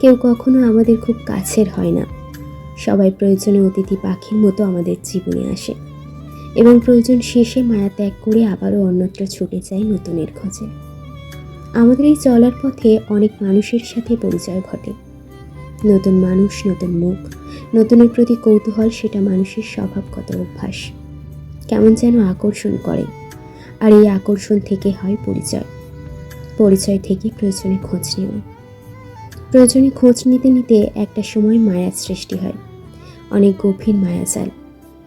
কেউ কখনো আমাদের খুব কাছের হয় না। সবাই প্রয়োজনে অতিথি পাখির মতো আমাদের জীবনে আসে এবং প্রয়োজন শেষে মায়া ত্যাগ করে আবারও অন্যত্র ছুটে যায় নতুনের খোঁজে। আমাদের এই চলার পথে অনেক মানুষের সাথে পরিচয় ঘটে। নতুন মানুষ, নতুন মুখ, নতুনের প্রতি কৌতূহল সেটা মানুষের স্বভাবগত অভ্যাস। কেমন যেন আকর্ষণ করে আর এই আকর্ষণ থেকে হয় পরিচয়। পরিচয় থেকে প্রয়োজনে খোঁজ নেওয়া। প্রয়োজনে খোঁজ নিতে নিতে একটা সময় মায়ার সৃষ্টি হয়। অনেক গভীর মায়াজাল।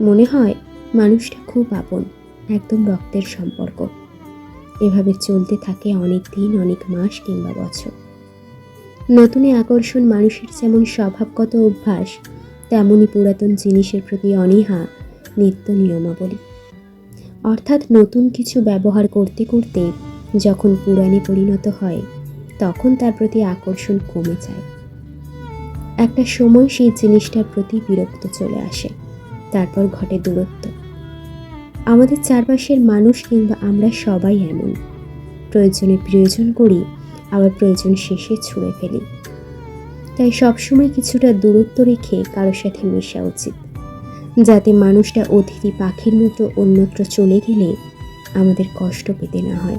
মনে হয় মানুষটা খুব আপন, একদম রক্তের সম্পর্ক। এভাবে চলতে থাকে অনেক দিন, অনেক মাস কিংবা বছর। নতুনে আকর্ষণ মানুষের যেমন স্বভাবগত অভ্যাস, তেমনই পুরাতন জিনিসের প্রতি অনীহা নিত্য নিয়মাবলী। অর্থাৎ নতুন কিছু ব্যবহার করতে করতে যখন পুরাণে পরিণত হয় তখন তার প্রতি আকর্ষণ কমে যায়। একটা সময় সেই জিনিসটার প্রতি বিরক্ত চলে আসে। তারপর ঘটে দূরত্ব। আমাদের চারপাশের মানুষ কিংবা আমরা সবাই এমন। প্রয়োজনে প্রয়োজন করি, আবার প্রয়োজন শেষে ছুঁড়ে ফেলি। তাই সবসময় কিছুটা দূরত্ব রেখে কারোর সাথে মেশা উচিত। যাতে মানুষটা অতিথি পাখির মতো অন্যত্র চলে গেলে আমাদের কষ্ট পেতে না হয়।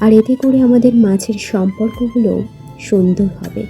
আর এতে করে আমাদের মাছের সম্পর্কগুলো সুন্দর হবে।